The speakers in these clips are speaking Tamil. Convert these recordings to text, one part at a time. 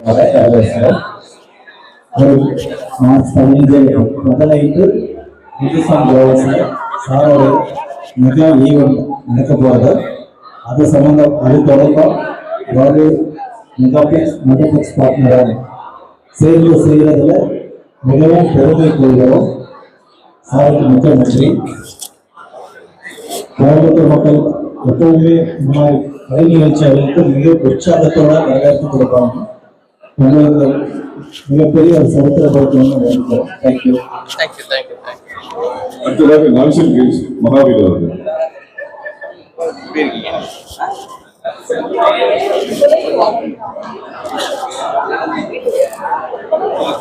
மார்ச் பதினஞ்சு பதினைந்து ஹிந்துஸ்தான் கோவாஸில் சாரோட மிக ஈவெண்ட் நடக்க போகிறது அது சம்மந்தம் அது தொடர்பாக ஒரு மெகாபிக்ஸ் மெகாபிக்ஸ் பார்ட்னராக சேர்ந்து செய்கிறதுல மிகவும் பெருமை கொள்கிறோம் சாருக்கு மிக்க நன்றி கோயம்புத்தூர் மக்கள் எப்பவுமே இந்த மாதிரி கலை நிகழ்ச்சிகளுக்கு மிக உற்சாகத்தோட வரவேற்பு கொடுப்பாங்க மிகப்பெரிய ஒரு சரித்திர வேண்டுகிறோம் thank you thank you thank you அடுத்ததாக நான்சன் கிங்ஸ் மகாவீர் அவர்கள்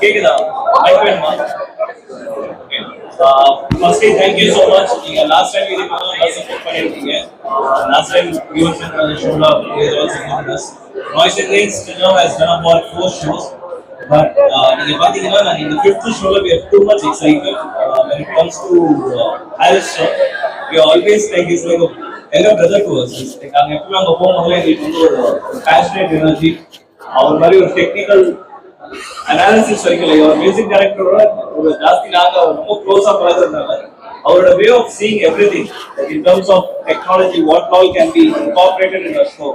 கேக்குதா மைக் வேணுமா firstly thank you so much நீங்க லாஸ்ட் டைம் இது நல்லா சப்போர்ட் பண்ணிருக்கீங்க லாஸ்ட் டைம் வியூவர்ஸ் ஷோல is also notice noise against still now has done about four shows but uh, நீங்க பாத்தீங்கன்னா நாங்க இந்த ஃபிஃப்த் ஷோல we are too much excited. Uh, when it comes to uh, Harris show we are always like is like a elder brother to us. It's like நாங்க எப்பவுமே அங்க போகும்போது எங்களுக்கு வந்து ஒரு பேஷனேட் எனர்ஜி அவர் மாதிரி ஒரு டெக்னிக்கல் அனாலிசிஸ் வரைக்கும் இல்லை. ஒரு மியூசிக் டைரக்டரோட ஒரு ஜாஸ்தி நாங்க ரொம்ப க்ளோஸா பழகுறதுனால அவரோட way of seeing everything in terms of technology what all can be incorporated in show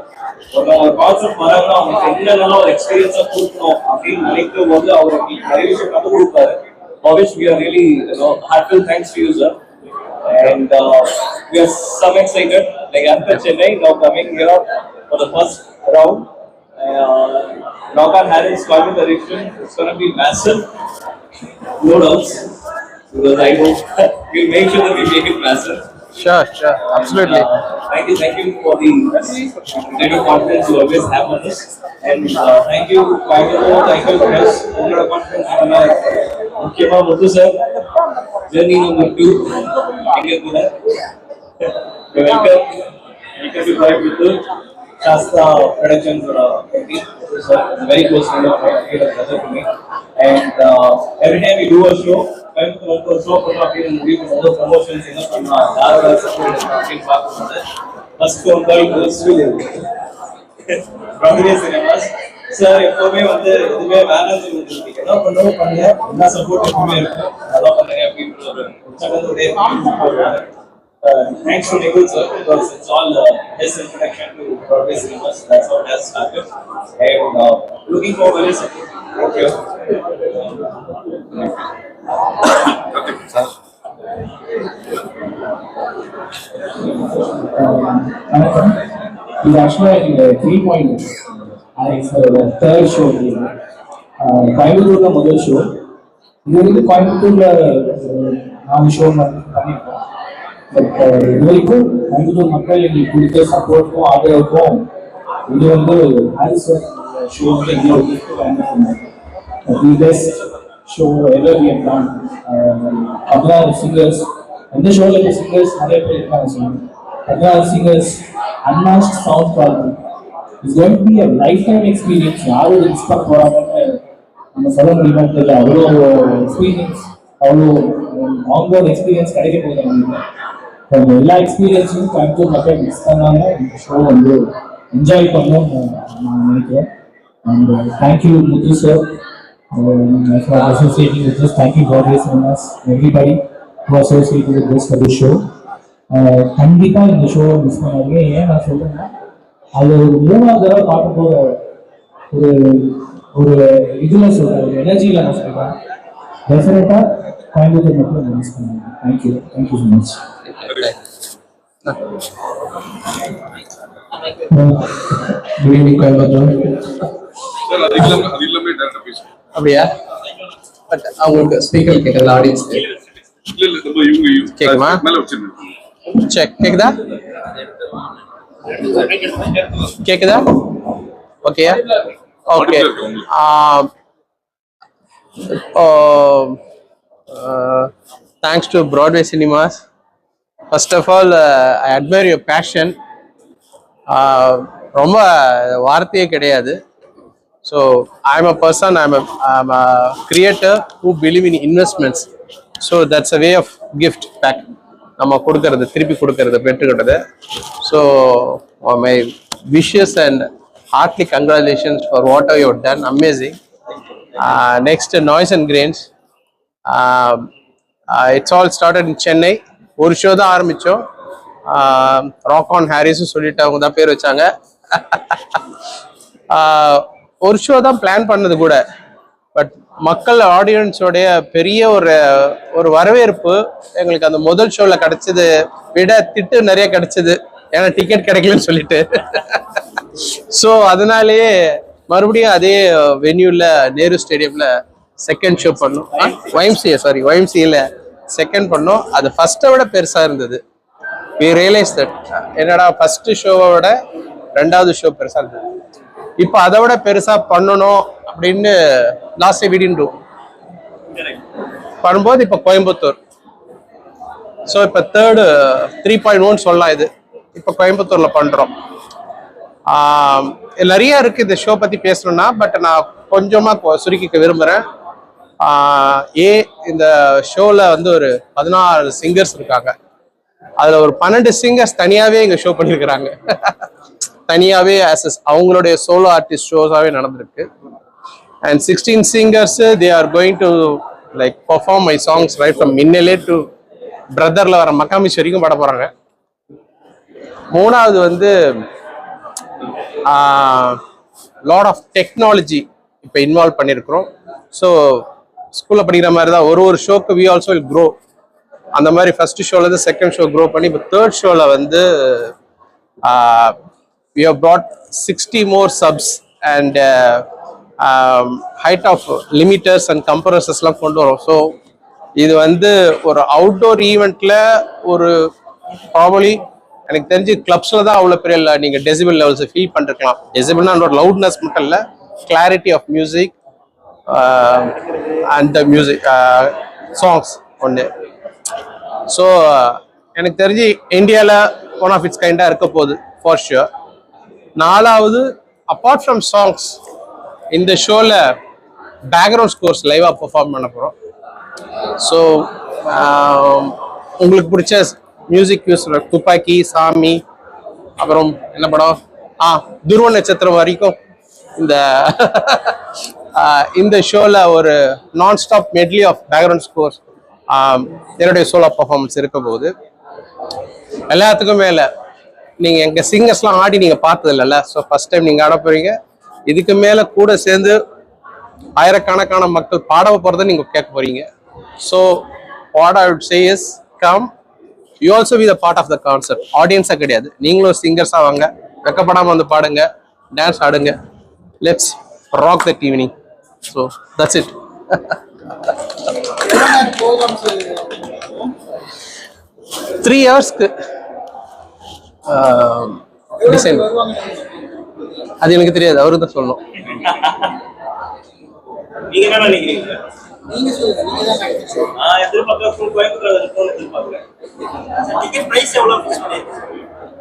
ஒரு ஒரு கான்செப்ட் வராங்கன்னா அவங்களுக்கு என்னென்னலாம் ஒரு எக்ஸ்பீரியன்ஸா கொடுக்கணும் அப்படின்னு நினைக்கும் போது அவருக்கு நிறைய விஷயம் கற்றுக் கொடுப்பாரு for which we are really you know heartfelt thanks to you sir and uh, we are some excited like Anta Chennai now coming here for the first round uh, Knockout Harris Coimbatore direction. It's gonna be massive. No doubts. Because I hope we'll make sure that we make it massive. Sure sure absolutely Uh, thank you, thank you for the kind of confidence you always have on us. And uh, thank you, Coimbatore, thank you, press. உங்களோட confidence நம்ம முக்கியமா Muthu sir journey number two எங்க கூட welcome welcome to Coimbatore Shasta Productions uh, so very close friend of mine, he was brother to me. And uh, every time we do a show, Coimbatore வந்து ஷோ அப்படின்னு முடிவு பண்ணும்போது ப்ரமோஷன்ஸ் என்ன பண்ணலாம் யாரோட சப்போர்ட் அப்படின்னு பார்க்கும்போது ஃபர்ஸ்ட் ஒன் சினிமாஸ் சார் எப்பவுமே வந்து எதுவுமே வேணாம்னு சொல்லிட்டு என்ன பண்ணவும் பண்ணுங்க சப்போர்ட் எப்பவுமே இருக்கும் நல்லா பண்ணுங்க அப்படின்ற ஒரு உற்சாகத்தோடைய thanks to Nikhil sir because it's all uh, his introduction to Broadway cinemas. That's how it has started. And uh, looking forward to. Thank you. Sir வணக்கம் இது ஆக்சுவலாக இது three point sir third show கோயம்புத்தூர்ல முதல் ஷோ இது வரைக்கும் கோயம்புத்தூர்ல நாலு ஷோ பண்ணியிருக்கோம் பட் இது வரைக்கும் கோயம்புத்தூர் மக்கள் எங்களுக்கு கொடுத்த சப்போர்ட்டும் ஆதரவுக்கும் இது வந்து ஹாரிஸ் ஷோ வந்து எங்களை ஒரு gift பயன்படுத்தினாங்க ஷோ எவர் வி பதினாறு சிங்கர்ஸ் எந்த ஷோவில் இருக்க சிங்கர்ஸ் நிறைய பேர் இருக்காங்க சார் பதினாறு singers unmatched sound quality it's going to be a life time experience யாரும் மிஸ் பண்ண நம்ம சொல்ல முடியுமா தெரியல. அவ்வளோ எக்ஸ்பீரியன்ஸ் அவ்வளோ ஆங்கோர் எக்ஸ்பீரியன்ஸ் கிடைக்க போகுது அவங்களுக்கு. அந்த எல்லா எக்ஸ்பீரியன்ஸையும் கோயம்புத்தூர் மக்கள் மிஸ் பண்ணாம இந்த ஷோ வந்து என்ஜாய் பண்ணணும்னு நான் நினைக்கிறேன். And thank you Muthu sir for associating with us. Thank you, Broadway Cinemas, everybody who associated with this for this show. Uh, கண்டிப்பா இந்த ஷோ மிஸ் பண்ணாதீங்க. ஏன் நான் சொல்றேன்னா அது ஒரு மூணாவது தடவை பார்க்கும்போது ஒரு ஒரு இதுல சொல்றேன் ஒரு எனர்ஜியில நான் சொல்றேன். டெஃபினட்டா கோயம்புத்தூர் மக்கள் மிஸ் பண்ணாங்க thank you thank you so much good evening Coimbatore. அப்படியா? பட் அவங்களுக்கு ஸ்பீக்கர் கேட்குறது ஆடியன்ஸ்க்கு கேக்குமா? செக் கேக்குதா? கேக்குதா? ஓகேயா okay thanks to Broadway cinemas first of all I admire your passion ரொம்ப வார்த்தையே கிடையாது. So I'm a person, I'm a, I'm a creator who believe in investments. So that's a way of gift back. நம்ம கொடுக்கறது திருப்பி கொடுக்கறது பெற்றுக்கிட்டது so my wishes and heartily congratulations for what are you're done amazing next noise and grains it's all started in Chennai ஒரு ஷோ தான் ஆரம்பித்தோம் ராக் ஆன் ஹாரிஸும் சொல்லிட்டு அவங்க தான் பேர் வச்சாங்க. Uh, ஒரு ஷோ தான் பிளான் பண்ணது கூட. பட் மக்கள் ஆடியன்ஸோடைய பெரிய ஒரு ஒரு வரவேற்பு எங்களுக்கு அந்த முதல் ஷோவில் கிடைச்சது. விட திட்டு நிறைய கிடைச்சது. ஏன்னா டிக்கெட் கிடைக்கலன்னு சொல்லிட்டு. ஸோ அதனாலேயே மறுபடியும் அதே வென்யூவில் நேரு ஸ்டேடியமில் செகண்ட் ஷோ பண்ணோம். ஒய்ம்சிஏ சாரி ஒய்ம்சியில் செகண்ட் பண்ணோம். அது ஃபஸ்ட்டை விட பெருசாக இருந்தது. வி ரியலைஸ் தட் என்னடா ஃபஸ்ட்டு ஷோவை விட ரெண்டாவது ஷோ பெருசாக இருந்தது. இப்போ அதை விட பெருசா பண்ணணும் அப்படின்னு லாஸ்ட் வீடியோ பண்ணும்போது இப்போ கோயம்புத்தூர். ஸோ இப்போ தேர்டு த்ரீ பாயிண்ட் ஒன் சொல்லலாம் இது. இப்போ கோயம்புத்தூர்ல பண்ணுறோம் ஆம், நிறைய இந்த ஷோ பற்றி பேசணும்னா பட் நான் கொஞ்சமாக சுருக்கிக்க விரும்புகிறேன் ஏ இந்த ஷோவில் வந்து ஒரு பதினாறு சிங்கர்ஸ் இருக்காங்க. அதில் ஒரு பன்னெண்டு சிங்கர்ஸ் தனியாகவே எங்கள் ஷோ பண்ணியிருக்கிறாங்க தனியாகவே ஆஸ் அவங்களுடைய சோலோ ஆர்டிஸ்ட் ஷோஸாகவே நடந்திருக்கு. And sixteen singers they are going to like perform my songs right from Minnale to பிரதரில் வர மக்காமிஷ் வரைக்கும் பாட போகிறாங்க மூணாவது வந்து லாட் ஆஃப் டெக்னாலஜி இப்போ இன்வால்வ் பண்ணியிருக்கிறோம் ஸோ ஸ்கூலில் படிக்கிற மாதிரி தான் ஒரு ஒரு ஷோக்கு வி ஆல்சோ வில் க்ரோ அந்த மாதிரி ஃபர்ஸ்ட் ஷோலேருந்து செகண்ட் ஷோ க்ரோ பண்ணி இப்போ தேர்ட் ஷோவில் வந்து we have brought sixty more subs height height of and and எல்லாம் கொண்டு வரோம். ஸோ இது வந்து ஒரு அவுட்டோர் ஈவெண்ட்ல ஒரு ப்ராபலி எனக்கு தெரிஞ்சு கிளப்ஸ்ல தான் அவ்வளோ பெரிய இல்லை நீங்க டெசிபிள் லெவல்ஸ் ஃபீல் பண்ணிருக்கலாம். டெசிபிள்னா ஒரு லவுட்னஸ் மட்டும் இல்லை clarity of music and music songs ஒன்று ஸோ எனக்கு தெரிஞ்சு இந்தியாவில் ஒன் ஆஃப் இட்ஸ் கைண்டாக இருக்க போகுது ஃபார் ஷுர் நாலாவது அப்பார்ட் ஃப்ரம் சாங்ஸ் இந்த ஷோவில் பேக்ரவுண்ட் ஸ்கோர்ஸ் லைவாக பெர்ஃபார்ம் பண்ண போகிறோம் ஸோ உங்களுக்கு பிடிச்ச மியூசிக் யூஸ் துப்பாக்கி சாமி அப்புறம் என்ன படம்? ஆ துருவ நட்சத்திரம் வரைக்கும் இந்த இந்த ஷோவில் ஒரு non-stop medley of background scores என்னுடைய சோலோ பர்ஃபார்மன்ஸ் இருக்க போகுது. எல்லாத்துக்கும் மேலே நீங்கள் எங்கள் சிங்கர்ஸ்லாம் ஆடி நீங்கள் பார்த்தது இல்லைல்ல ஸோ ஃபர்ஸ்ட் டைம் நீங்கள் ஆட போகிறீங்க இதுக்கு மேலே கூட சேர்ந்து ஆயிரக்கணக்கான மக்கள் பாட போகிறத நீங்கள் கேட்க போகிறீங்க so what I would say is come you also be the part of the concept ஆடியன்ஸாக கிடையாது. நீங்களும் சிங்கர்ஸாக வாங்க. வெக்கப்படாமல் வந்து பாடுங்க. டான்ஸ் ஆடுங்க. Let's rock that evening so that's it three ஹவர்ஸ்க்கு டிசைன் அது எனக்கு தெரியாது அவரு தான் சொல்லணும். நீங்க என்ன நினைக்கிறீங்க? எதிர்பார்க்க ஃபுல் பிரைஸ் எவ்வளவு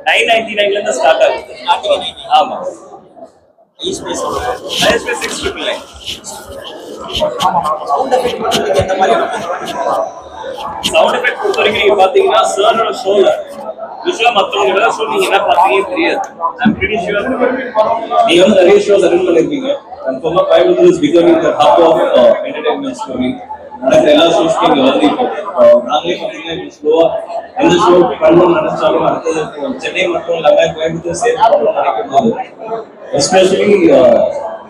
நைன் நைன்டி நைன்ல இருந்து ஸ்டார்ட் ஆகுது. ஆமா. சவுண்ட் எஃபெக்ட் பொறுத்த வரைக்கும் நீங்க பாத்தீங்கன்னா சாரோட ஷோல யூஸ்வலா ஷோ என்ன தெரியாது. ஐம் பிரிட்டி ஷூர் வந்து நிறைய ஷோஸ் அட்டெண்ட் பண்ணிருக்கீங்க. கன்ஃபார்மா Coimbatore is becoming the hub of entertainment story நடக்கிற எல்லா ஷோஸ்க்கும் வந்து இப்போ நாங்களே பாத்தீங்கன்னா இப்போ எந்த ஷோ பண்ணணும்னு நினைச்சாலும் அடுத்தது சென்னை மட்டும் இல்லாம கோயம்புத்தூர் சேர்த்து பண்ணணும்னு நினைக்கும் போது எஸ்பெஷலி uh,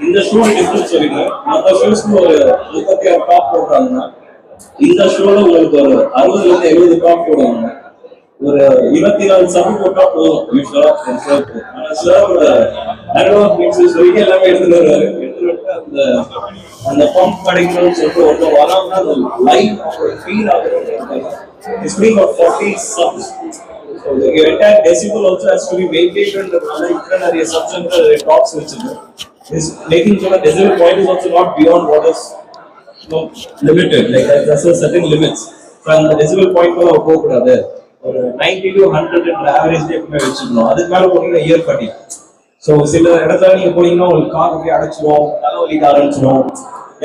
இந்த ஷோ டிஃபரன்ஸ் சொல்லிங்க மற்ற ஷோஸ்க்கு ஒரு முப்பத்தி ஆறு டாப் போடுறாங்கன்னா இந்த ஷோல உங்களுக்கு ஒரு அறுபதுல இருந்து எழுபது டாப் போடுவாங்க. ஒரு இருபத்தி நாலு சபை போட்டா போதும் யூஸ்வலா ஷோக்கு ஆனா சாரோட நடுவர் மிக்சஸ் வரைக்கும் எல்லாமே எடுத்துட்டு வருவாரு எடுத்துட்டு வந்து அந்த அந்த பம்ப் கிடைக்கணும்னு சொல்லிட்டு ஒன்று வராம அந்த லைன் ஃபீல் ஆகுது speak of forty subs So the entire decibel also has to be maintained and the நிறைய substance talks வச்சிருக்கு is making sure that decibel point is also not beyond what is no, limited like that- there's a certain limits so அந்த decibel point மேல போக கூடாது ஒரு நைன்டி டு ஹண்ட்ரட் ஆவரேஜ் எப்பவுமே வச்சுக்கணும் அதுக்கு மேல போனீங்கன்னா இயர் கட்டி ஸோ சில இடத்துல நீங்க போனீங்கன்னா உங்களுக்கு கார் அப்படியே அடைச்சிரும் தலைவலிக்க ஆரம்பிச்சிடும்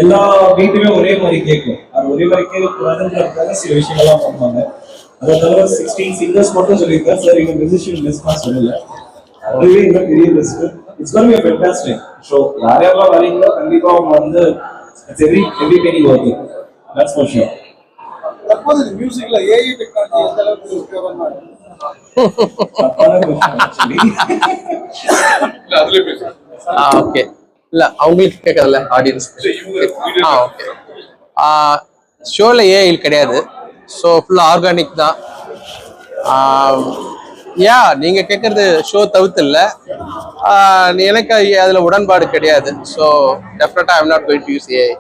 எல்லா வீட்டுமே ஒரே மாதிரி கேட்கும். அது ஒரே மாதிரி கேட்கக்கூடாதுன்றதுக்காக சில விஷயங்கள்லாம் பண்ணுவாங்க. அதை தவிர சிக்ஸ்டீன் சிங்கர்ஸ் மட்டும் சொல்லியிருக்கேன். சார் இவங்க மியூசிஷியன் ரெஸ்பான்ஸ் சொல்லல. அதுவே இன்னும் பெரிய risk it's gonna be fantastic so யார் யாரெல்லாம் வரீங்களோ கண்டிப்பா அவங்க வந்து it's every every penny that's for sure தற்போது மியூசிக்ல ஏஐ டெக்னாலஜி எந்த அளவுக்கு உபயோகமா இருக்கு? இல்ல அதுல பேசுங்க. ஆ ஓகே இல்ல அவங்களுக்கு கேட்கறதுல ஆடியன்ஸ் ஆ ஓகே ஷோவில் ஏஐல் கிடையாது. ஸோ ஃபுல்லாக ஆர்கானிக் தான். யா நீங்க கேட்கறது ஷோ தவிர்த்து இல்லை. எனக்கு அதுல உடன்பாடு கிடையாது. ஸோ டெஃபினட்டா I'm not going to use AI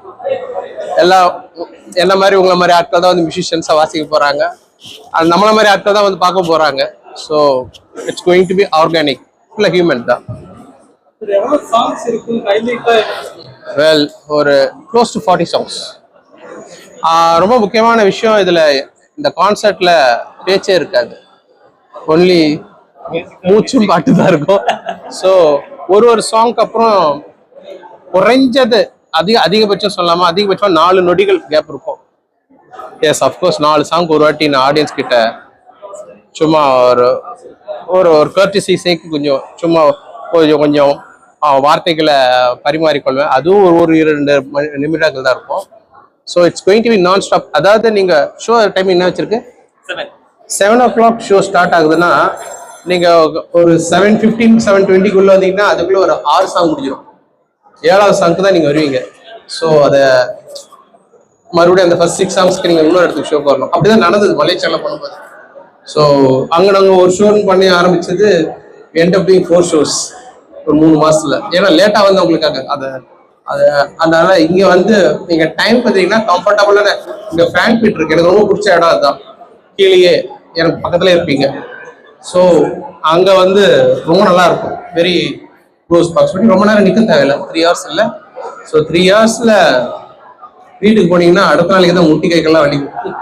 எல்லாம் என்ன மாதிரி உங்களை மாதிரி ஆட்கள் தான் வந்து மியூசிஷியன்ஸாக வாசிக்க போறாங்க. அது நம்மள மாதிரி ஆட்கள் தான் வந்து பார்க்க போறாங்க. So it's going to be organic ஃபுல்லாக ஹியூமன் தான். வெல் ஒரு க்ளோஸ் டு ஃபார்ட்டி சாங்ஸ் ரொம்ப முக்கியமான விஷயம் இதுல இந்த கான்சர்ட்ல பேச்சே இருக்காது. ஒன்லி மூச்சும் பாட்டு தான் இருக்கும். ஸோ ஒரு ஒரு சாங்க்கு அப்புறம் குறைஞ்சது அதிக அதிகபட்சம் சொல்லாம அதிகபட்சம் நாலு நொடிகள் கேப் இருக்கும். எஸ் அஃப்கோர்ஸ் நாலு சாங் ஒரு வாட்டி நான் ஆடியன்ஸ் கிட்ட சும்மா ஒரு ஒரு ஒரு கர்டிசி சேக்கு கொஞ்சம் சும்மா கொஞ்சம் கொஞ்சம் வார்த்தைகளை பரிமாறிக்கொள்வேன். அதுவும் ஒரு ஒரு இரண்டு நிமிடங்கள் தான் இருக்கும். So it's going to be non-stop அதாவது நீங்க ஷோ டைம் என்ன வச்சிருக்கு? Seven o'clock show start ஆகுதுன்னா நீங்க ஒரு செவன் ஃபிஃப்டீன் செவன் டுவெண்ட்டிக்குள்ள வந்தீங்கன்னா அதுக்குள்ள ஒரு ஆறு சாங் முடிஞ்சிடும் ஏழாவது சாங்க்கு தான் நீங்க வருவீங்க. ஸோ அதை மறுபடியும் அந்த ஃபர்ஸ்ட் சிக்ஸ் சாங்ஸ்க்கு நீங்கள் இன்னொரு இடத்துக்கு ஷோக்கு வரணும். அப்படிதான் நடந்தது மலேசியால பண்ணும்போது. ஸோ அங்கே நாங்கள் ஒரு ஷோன்னு பண்ணி ஆரம்பிச்சது எண்ட் ஆஃப் ஃபோர் ஷோஸ் ஒரு மூணு மாசத்துல. ஏன்னா லேட்டா வந்து உங்களுக்காக. அதை அதை அதனால இங்க வந்து நீங்க டைம் பார்த்தீங்கன்னா கம்ஃபர்டபுளான இங்க ஃபேன் பீட் இருக்கு. எனக்கு ரொம்ப பிடிச்ச இடம் அதுதான். கீழேயே எனக்கு பக்கத்துல இருப்பீங்க. ஸோ அங்க வந்து ரொம்ப நல்லா இருக்கும். வெரி க்ளோஸ் பாக்ஸ் பண்ணி ரொம்ப நேரம் நிற்க தேவையில்லை. த்ரீ ஹவர்ஸ் இல்லை. ஸோ த்ரீ ஹவர்ஸில் வீட்டுக்கு போனீங்கன்னா அடுத்த நாளைக்கு தான் முட்டி கைக்கெல்லாம் வலிக்கும்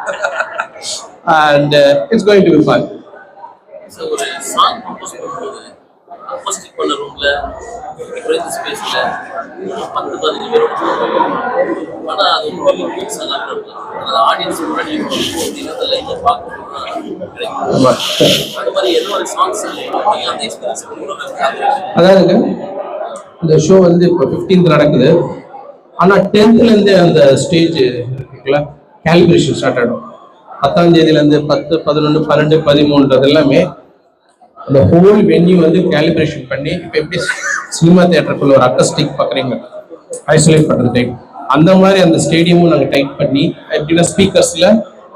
and it's going to be fun acoustic பண்ண ரூம்ல குறைந்த ஸ்பேஸ்ல பத்து பதினஞ்சு பேரோட ஆனால் அது பெரிய மிக்ஸ் அது ஆடியன்ஸ் முன்னாடி இங்கே பார்க்கணும்னா கிடைக்கும். அது மாதிரி எந்த மாதிரி சாங்ஸ் அந்த எக்ஸ்பீரியன்ஸ் அதாவதுங்க இந்த ஷோ வந்து இப்போ ஃபிஃப்டீன்த் நடக்குது. ஆனால் டென்த்லேருந்து அந்த ஸ்டேஜ் இருக்குல்ல? கேலிப்ரேஷன் ஸ்டார்ட் ஆகிடும் பத்தாம் தேதியிலேருந்து பத்து பதினொன்று பன்னெண்டு பதிமூன்றது எல்லாமே அந்த ஹோல் வென்யூ வந்து கேலிப்ரேஷன் பண்ணி இப்போ எப்படி சினிமா தேட்டருக்குள்ள ஒரு அக்கஸ்டிக் பார்க்குறீங்க ஐசோலேட் பண்ணுறது டைப் அந்த மாதிரி அந்த ஸ்டேடியமும் நாங்கள் டைட் பண்ணி எப்படின்னா ஸ்பீக்கர்ஸில்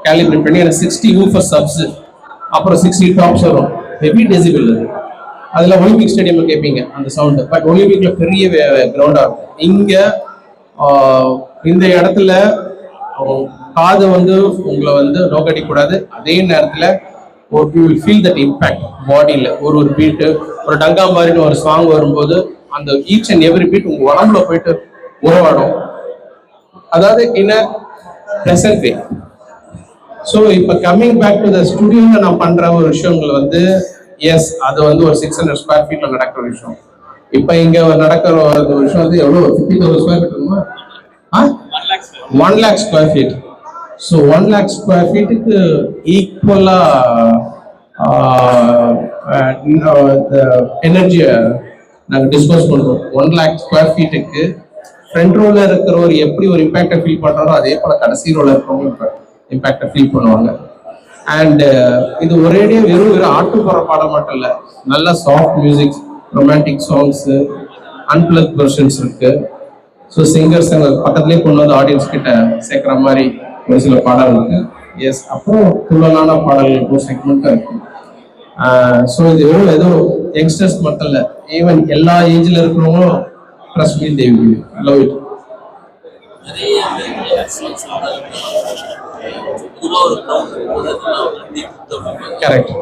கேலிப்ரேட் பண்ணி எனக்கு சிக்ஸ்டி ஊஃபர் சப்ஸ் அப்புறம் சிக்ஸ்டி டாப்ஸ் வரும். ஹெவி டெசிபிள் அது. அதில் ஒலிம்பிக் ஸ்டேடியம் கேட்பீங்க அந்த சவுண்டு பட் ஒலிம்பிக்கில் பெரிய கிரவுண்டாக இருக்கும். இங்கே இந்த இடத்துல காது வந்து உங்களை வந்து நோக்கடிக்கூடாது அதே நேரத்தில் you will feel that impact பாடியில ஒரு ஒரு பீட்டு ஒரு டங்கா மாதிரின்னு ஒரு சாங் வரும்போது அந்த ஈச் அண்ட் எவ்ரி பீட் உங்க உடம்புல போயிட்டு உறவாடும் அதாவது in a present way so இப்போ கம்மிங் பேக் டு த ஸ்டுடியோவில் நான் பண்ற ஒரு விஷயங்கள் வந்து எஸ் அது வந்து ஒரு சிக்ஸ் ஹண்ட்ரட் ஸ்கொயர் ஃபீட்ல நடக்கிற விஷயம். இப்போ இங்க நடக்கிற ஒரு விஷயம் வந்து எவ்வளோ fifty thousand square feet one lakh square feet so one lakh square ஃபீட்டுக்கு ஈக்குவலாக எனர்ஜியை நாங்கள் டிஸ்கஸ் பண்ணுறோம் ஒன் லேக் ஸ்கொயர் ஃபீட்டுக்கு ஃப்ரண்ட் ரோல இருக்கிறவர் எப்படி ஒரு இம்பேக்டை ஃபீல் பண்ணுறாரோ அதே போல் கடைசி ரோல இருக்கிறவங்க இம்பேக்டை ஃபீல் பண்ணுவாங்க. அண்டு இது ஒரேடியாக வெறும் வெறும் ஆட்டுப்புற பாடம் மட்டும் இல்லை நல்ல soft music romantic songs unplug versions இருக்குது ஸோ சிங்கர்ஸ் எங்கள் பக்கத்துலேயே கொண்டு வந்து ஆடியன்ஸ் கிட்ட சேர்க்குற மாதிரி ஒரு சில பாடல்கள் எஸ் அப்புறம் துள்ளலான பாடல்கள் செக்மெண்ட்டாக இருக்கும் ஸோ இது வெறும் ஏதோ யங்ஸ்டர்ஸ் மட்டும் இல்லை ஈவன் எல்லா ஏஜில் இருக்கிறவங்களும் trust mean Devi love it correct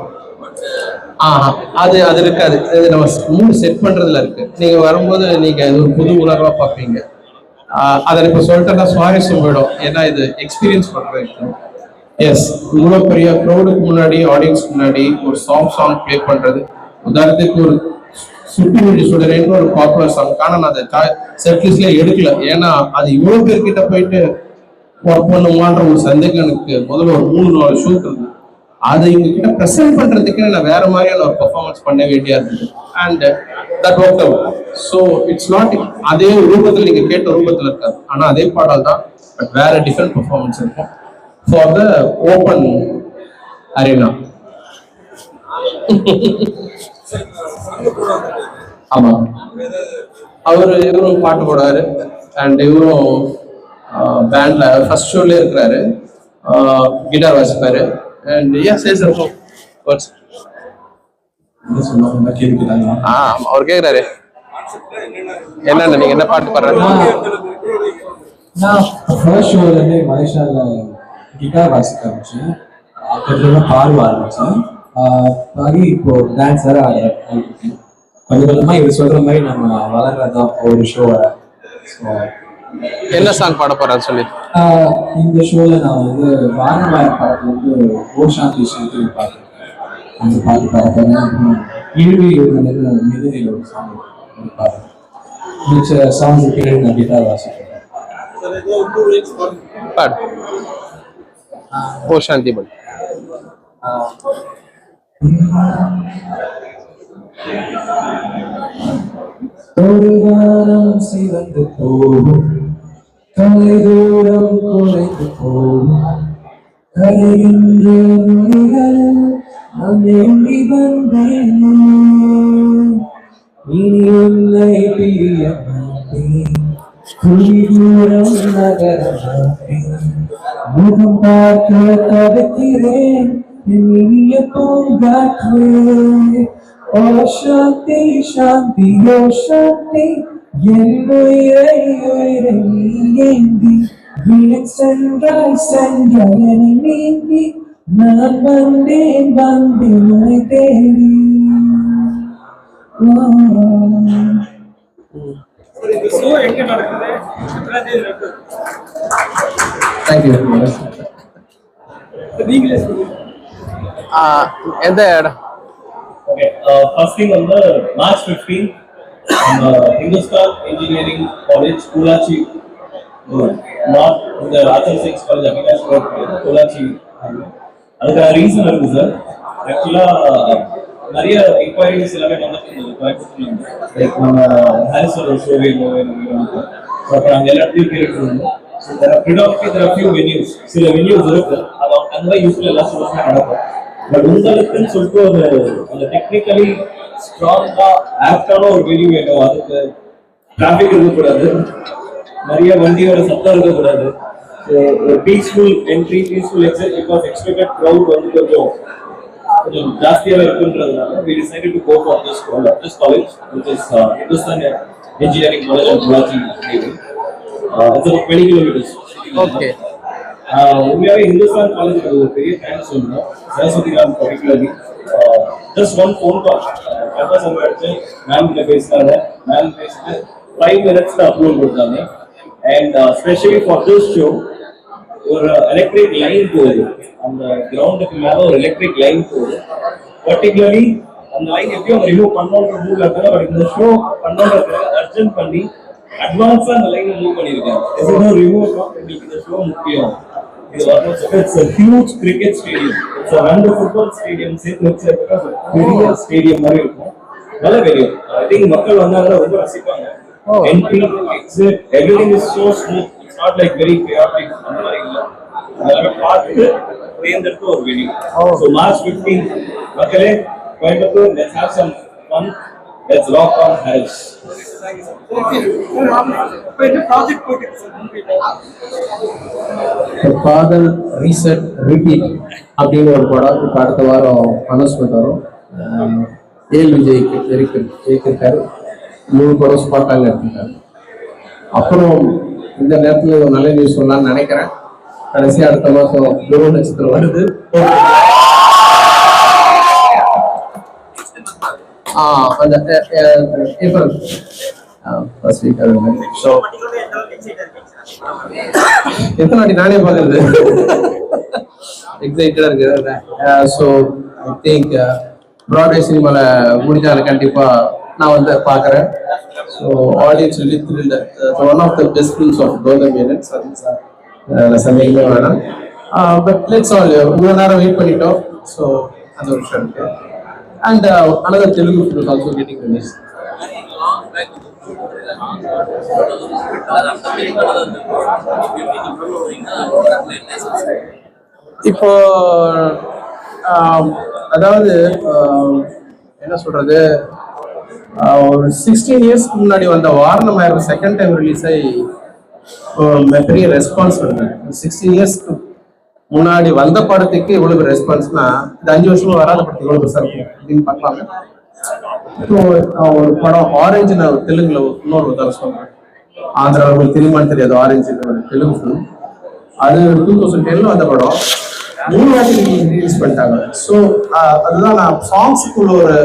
ஆஹா அது அது இருக்காது. அது நம்ம மூணு செட் பண்றதுல இருக்கு. நீங்க வரும்போது நீங்க ஒரு புது உலகமா பார்ப்பீங்க. அதை இப்போ சொல்லிட்டா சுவாரஸ்யம் போயிடும் ஏன்னா இது எக்ஸ்பீரியன்ஸ் பண்ணுறது எஸ் இவ்வளோ பெரிய க்ரௌடுக்கு முன்னாடி ஆடியன்ஸ் முன்னாடி ஒரு சாங் சாங் ப்ளே பண்ணுறது உதாரணத்துக்கு ஒரு சுட்டி முடி சுடரேன்னு ஒரு பாப்புலர் சாங் ஆனால் நான் அதை செட்லிஸ்ட்ல எடுக்கல. ஏன்னா அது இவ்வளோ பேர்கிட்ட போயிட்டு ஒர்க் பண்ணுமான்ற ஒரு சந்தேகம் எனக்கு முதல்ல ஒரு மூணு நாலு ஷூட் இருந்தது. அதை இவங்க கிட்ட ப்ரெசென்ட் பண்றதுக்கு நான் வேற மாதிரியான ஒரு பெர்ஃபார்மன்ஸ் பண்ண வேண்டியா இருந்தது. And that work out so it's not அதே ரூபத்தில் நீங்க கேட்ட ரூபத்தில் இருக்காது. ஆனால் அதே பாடல் தான் பட் வேற டிஃப்ரெண்ட் பெர்ஃபார்மன்ஸ் இருக்கும். ஃபார் த ஓப்பன் அரேனா ஆமா. அவர் இவரும் பாட்டு போடுவாரு. அண்ட் இவரும் பேண்ட்ல ஃபர்ஸ்ட் ஷோல இருக்கிறாரு. கிட்டார் வாசிப்பாரு. அண்ட் ஏன் சேஸ் இருக்கும் Words. ஆ அவர் கேக்குறாரு. என்னன்னு நீங்க என்ன பாட்டு பாடுறாரு நான் ஃபர்ஸ்ட் ஷோலேருந்தே மலேசியாவில் கிட்டார் வாசிக்க ஆரம்பிச்சேன். அதுக்கப்புறம் பாட ஆரம்பிச்சேன். ஆஹ் பாடி இப்போ டான்ஸ் வேற ஆடுறேன் கொஞ்சம் கொஞ்சமா இது சொல்ற மாதிரி நம்ம வளர்றதான் ஒரு ஷோ ஸோ என்ன சாங் பாட போறாரு சொல்லி இந்த ஷோல நான் வந்து வானவாய் பாட்டு வந்து ஓஷாந்தி சாந்தி பாட்டு அந்த பாட்டு பாட போறேன் இழுவி மிகுதியில் ஒரு சாங் பாடுறேன் மிச்ச சாங்ஸ் பின்னாடி நான் கிட்டார் வாசிக்கிறேன் பாடு. ஓ சாந்தி பட் ஒரு வாரம் சிவந்து போகும். தொலை தூரம் குறைந்து போகும் கரைகின்ற நொடிகளில் நான் வேண்டி வந்தேன் இனி உன்னை பிரிய மாட்டேன் துளி தூரம் நகர மாட்டேன் முகம் பார்க்க தவிக்கிறேன் என் இனிய பூங்காற்றே ஓ சாந்தி சாந்தி ஓ சாந்தி ஏந்தி சென்றாய் சென்றாய் நீங்கி நான் வந்தேன் வந்தேன் தேடி. எந்த இடம்? Okay, uh, first thing on the March 15th, on the Hindustan Engineering College, Kulachi, uh, not the Arthur Six College, Avinash Road, Kulachi. அதுக்கான ரீசன் இருக்கு சார் ஆக்சுவலாக நிறைய என்கொயரிஸ் எல்லாமே வந்துட்டு இருந்தது கோயம்புத்தூர்ல லைக் நம்ம ஹாரிஸோட ஷோ வேணும் அப்புறம் அங்கே எல்லாத்தையும் கேட்டு இருந்தோம். வென்யூஸ் சில வென்யூஸ் இருக்கு. அது அந்த மாதிரி யூஸ்வல் எல்லா ஷோஸுமே நடக்கும். பட் உங்களுக்குன்னு சொல்லிட்டு ஒரு அந்த டெக்னிக்கலி ஸ்ட்ராங்கா ஆப்டான ஒரு வென்யூ வேணும் அதுக்கு டிராஃபிக் இருக்கக்கூடாது. நிறைய வண்டியோட சத்தம் இருக்கக்கூடாது. ஸோ ஒரு peaceful entry peaceful exit because expected crowd வந்து கொஞ்சம் கொஞ்சம் ஜாஸ்தியாவே இருக்குன்றதுனால we decided to go for this college, this college, which is uh, Hindustan Engineering College of Karachi, Navy. Uh, it's about 20 kilometers. Okay ஆஹ் உண்மையாவே ஹிந்துஸ்தான் காலேஜ் ஒரு பெரிய தேங்க்ஸ் சொல்லணும் Saraswathi ma'am particularly just one phone call கரெக்டாக சம்பளம் அடிச்சு மேம் கிட்ட பேசினாங்க மேம் பேசிட்டு ஃபைவ் மினிட்ஸ்ல அப்லோட் கொடுத்தாங்க and specially for this show ஒரு எலக்ட்ரிக் லைன் போகுது அந்த கிரவுண்டுக்கு மேல ஒரு எலக்ட்ரிக் லைன் போகுது பர்டிகுலர்லி அந்த லைன் எப்படி அவங்க ரிமூவ் பண்ணோன்ற மூவ்ல இருக்காங்க பட் இந்த ஷோ பண்ணோன்றதுக்கு அர்ஜென்ட் பண்ணி அட்வான்ஸா அந்த லைனை மூவ் பண்ணியிருக்காங்க எதுவும் ரிமூவ் உங்களுக்கு இந்த ஷோ முக்கியம் இது வரணும் it's a huge cricket stadium. It's a stadium சேர்த்து வச்சு பெரிய ஸ்டேடியம் மாதிரி இருக்கும். நல்ல வெளியும் ஐ திங்க் மக்கள் வந்தாங்கன்னா ரொம்ப ரசிப்பாங்க. Entry exit everything is so smooth it's not like very chaotic. அந்த மாதிரி இல்ல. அதெல்லாம் பார்த்து தேர்ந்தெடுத்த ஒரு வெளியும் ஸோ மார்ச் 15 மக்களே Coimbatore let's have some fun let's rock on Harris Kadhal reset repeat அப்படின்னு ஒரு படம் இப்போ அடுத்த வாரம் அனௌன்ஸ்மெண்ட் வரும். ஏல் விஜய்க்கு இருக்கு இயக்கிருக்காரு மூணு படம் ஸ்பாட்டாக எடுத்திருக்காரு. அப்புறம் இந்த நேரத்தில் ஒரு நல்ல நியூஸ் சொல்லலாம்னு நினைக்கிறேன். கடைசி அடுத்த மாதம் குரு நட்சத்திரம் வருது. அந்த ஏப்ரல் ஃபர்ஸ்ட் வீக் அது ஸோ எத்தனை வாட்டி நானே பார்க்கறது? எக்ஸைட்டடாக இருக்கிறேன் ஸோ ஐ திங்க் ப்ராட்வே சினிமாவில் முடிஞ்சாலும் கண்டிப்பாக நான் வந்து பார்க்குறேன். So audience really thrilled. One of the best films of Gautham Menon சந்தேகமே வேணாம். பட் லெட்ஸ் ஆல் இவ்வளோ நேரம் வெயிட் பண்ணிட்டோம். ஸோ அந்த ஒரு விஷயம் இருக்கு and another Telugu film also getting release இப்போ அதாவது என்ன சொல்றது? ஒரு சிக்ஸ்டீன் இயர்ஸ்க்கு முன்னாடி வந்த வாரணம் ஆயிரம் செகண்ட் டைம் ரிலீஸ் ஆகி பெரிய ரெஸ்பான்ஸ் வருது. சிக்ஸ்டீன் இயர்ஸ்க்கு முன்னாடி வந்த படத்துக்கு இவ்வளவு ரெஸ்பான்ஸ்னா இந்த அஞ்சு வருஷமா வராத படத்துக்கு இவ்வளவு பெருசா இருக்கும் அப்படின்னு பார்க்கலாங்க ஒரு படம் ஆரஞ்சு தெலுங்குல ஒரு- இன்னொரு தர சொல்றேன். ஆந்திரா உங்களுக்கு தெரியுமான்னு தெரியாது ஆரஞ்சு ஒரு தெலுங்கு ஃபிலிம் அது டூ தௌசண்ட் டென்ல வந்த படம். மூணு வாட்டி ரிலீஸ் பண்ணிட்டாங்க. ஸோ அதுதான் நான் சாங்ஸுக்குள்ள ஒரு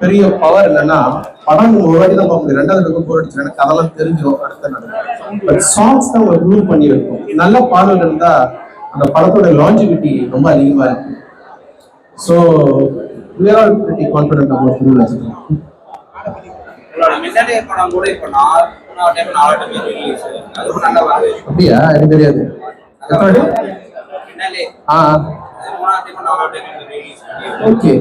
பெரிய பவர் என்னன்னா படம் ஒரு வாட்டி தான் பார்க்க முடியும். ரெண்டாவது பக்கம் போர் அடிச்சு எனக்கு அதெல்லாம் தெரிஞ்சிடும் அடுத்த நாள். பட் சாங்ஸ் தான் ஒரு ரூல் பண்ணி இருக்கும் நல்ல பாடல் இருந்தா அந்த படத்தோட லாஞ்சிவிட்டி ரொம்ப அதிகமா இருக்கும் so we are pretty confident about வருது அப்படியா? எனக்கு தெரியாது. ஆ ஓகே.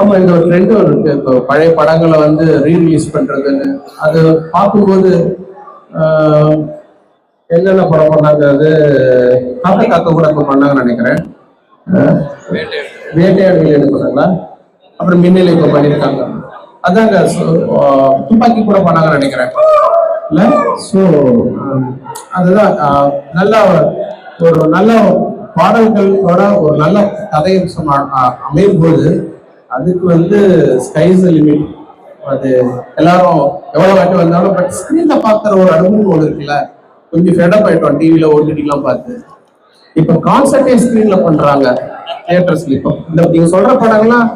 ஆமா இந்த ஒரு ட்ரெண்ட் இருக்கு. இப்போ பழைய படங்களை வந்து ரீ ரிலீஸ் பண்றதுன்னு. அது பார்க்கும்போது என்னென்ன படம் பண்ணாங்க அது? கதை காக்க கூட இப்போ பண்ணாங்கன்னு நினைக்கிறேன். வேட்டையாடு விளையாடு பண்ணாங்களா? அப்புறம் மின்னல் இப்போ பண்ணியிருக்காங்க. அதாங்க துப்பாக்கி கூட பண்ணாங்கன்னு நினைக்கிறேன். இல்லை? ஸோ அதுதான் நல்லா நல்ல ஒரு நல்ல பாடல்களோட ஒரு நல்ல கதையம்சம் அ- அமையும் போது அதுக்கு வந்து ஸ்கைஸ் லிமிட் அது எல்லாரும் எவ்வளோ வாட்டி வந்தாலும் பட் ஸ்க்ரீனில் பார்க்குற ஒரு அனுபவம் ஒன்று இருக்குல்ல. கொஞ்சம் ஃபெடப் ஆயிட்டோம். டிவில ஓடிடிலாம் பார்த்து. இப்ப கான்சர்ட்டே ஸ்கிரீன்ல பண்றாங்க? தியேட்டர்ஸ்ல இப்போ இந்த நீங்க சொல்ற படங்கள்லாம்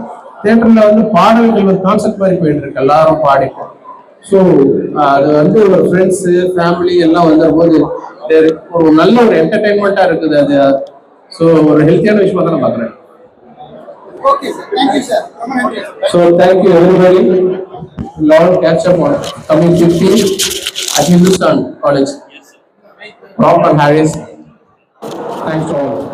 தியேட்டர்ல வந்து பாடல்கள் ஒரு கான்செப்ட் மாதிரி போயிட்டு இருக்கு. எல்லாரும் பாடிப்போம் ஸோ அது வந்து ஒரு ஃப்ரெண்ட்ஸ் ஃபேமிலி எல்லாம் there ஒரு நல்ல ஒரு என்டர்டைன்மெண்ட்டா இருக்குது அது. ஸோ ஒரு ஹெல்த்தியான விஷயமா தான் நான் பார்க்குறேன் சார் தேங்க்யூ சார் ரொம்ப நன்றி sir So thank you everybody. Lord Prof and Harris. Thanks all.